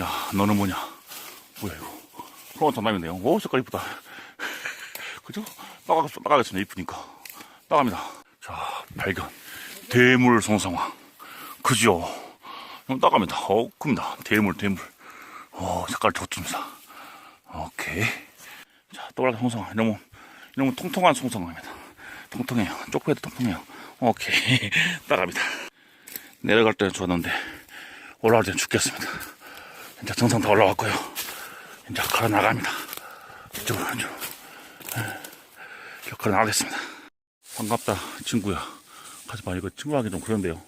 야, 너는 뭐냐? 뭐야, 이거. 그런 장난이네요. 오, 색깔 이쁘다. 그죠? 나가, 나가겠습니다. 이쁘니까. 나갑니다. 자, 발견. 대물 송상황. 그죠? 그럼 나갑니다. 어, 큽니다. 대물, 대물. 어, 색깔 좋습니다. 오케이. 자, 또라이 송상황. 이러면, 이러면 통통한 송상황입니다. 통통해요. 쪽배도 통통해요. 오케이. 나갑니다. 내려갈 때는 좋았는데, 올라갈 때는 죽겠습니다. 이제 정상 다 올라왔고요. 이제 걸어 나갑니다. 이쪽으로, 이쪽으로. 예, 걸어 나가겠습니다. 반갑다, 친구야. 하지마, 이거 친구 하기 좀 그런데요.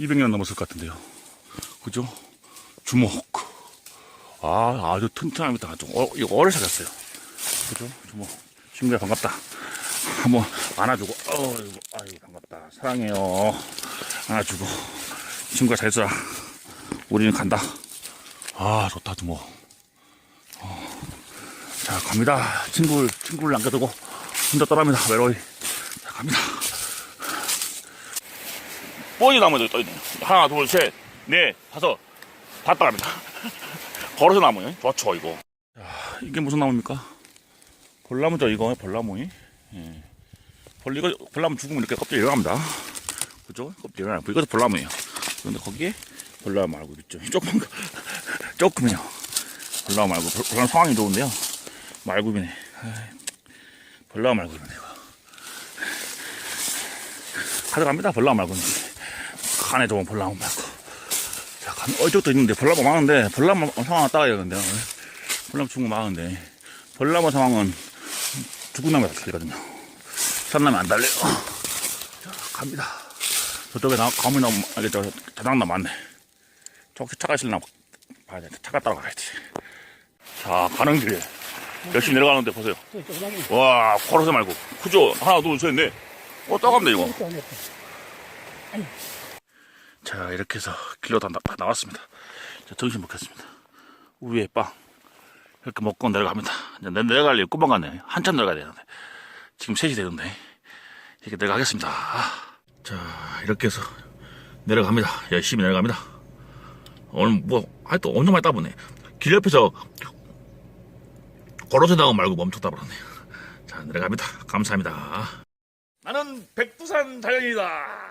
200년 넘었을 것 같은데요. 그죠? 주먹. 아, 아주 튼튼합니다. 아주, 어, 이거 오래 사셨어요. 그죠? 주먹. 친구야, 반갑다. 한번 안아주고, 어, 이거, 아유, 반갑다. 사랑해요. 안아주고. 친구가 잘 있어라. 우리는 간다. 아, 좋다, 주먹. 어. 자, 갑니다. 친구를, 친구를 남겨두고, 혼자 떠납니다. 외로이. 자, 갑니다. 뻔히 나무에 떠있네요. 하나, 둘, 셋, 넷, 다섯. 다 따라갑니다. 걸어서 나무요. 좋죠, 이거. 자, 이게 무슨 나무입니까? 벌나무죠, 이거. 벌나무. 예. 벌, 이거, 벌나무 죽으면 이렇게 껍질이 일어납니다. 그죠? 껍질이 일어나고. 이것도 벌나무예요. 그런데 거기에 벌나무 말고 있죠. 조금, 조금요. 벌나무 말고. 벌- 벌나무 상황이 좋은데요. 말굽이네. 벌나무 말굽이네, 이거. 가져갑니다, 벌나무 말고. 간에 좋은 벌나무 말고. 자, 간, 어, 이쪽도 있는데, 벌나무 많은데, 벌나무 상황 따가야 되는데, 죽은 거 많은데, 벌나무 상황은 죽은 나무에 달리거든요. 산나무 안 달려요. 자, 갑니다. 저쪽에 나, 가물나무, 아니, 저, 자작나무 많네. 저기 차가 있을나 봐야 돼. 차가 따라가야지. 자, 가는 길에. 열심히 내려가는데 보세요. 와, 걸어서 말고. 그죠? 하나, 둘, 셋, 넷. 어, 따갑네, 이거. 자, 이렇게 해서 길로 다, 나- 다 나왔습니다. 자, 정신 먹겠습니다. 우유에 빵. 이렇게 먹고 내려갑니다. 이제 내- 내려가려고 꿈만 갔네. 한참 내려가야 되는데. 지금 3시 되는데. 이렇게 내려가겠습니다. 아. 자, 이렇게 해서 내려갑니다. 열심히 내려갑니다. 오늘 뭐, 하여튼 엄청 많이 따보네. 길 옆에서 걸어서 나가 말고 멈췄다 버렸네. 자, 내려갑니다. 감사합니다. 나는 백두산 자연이다.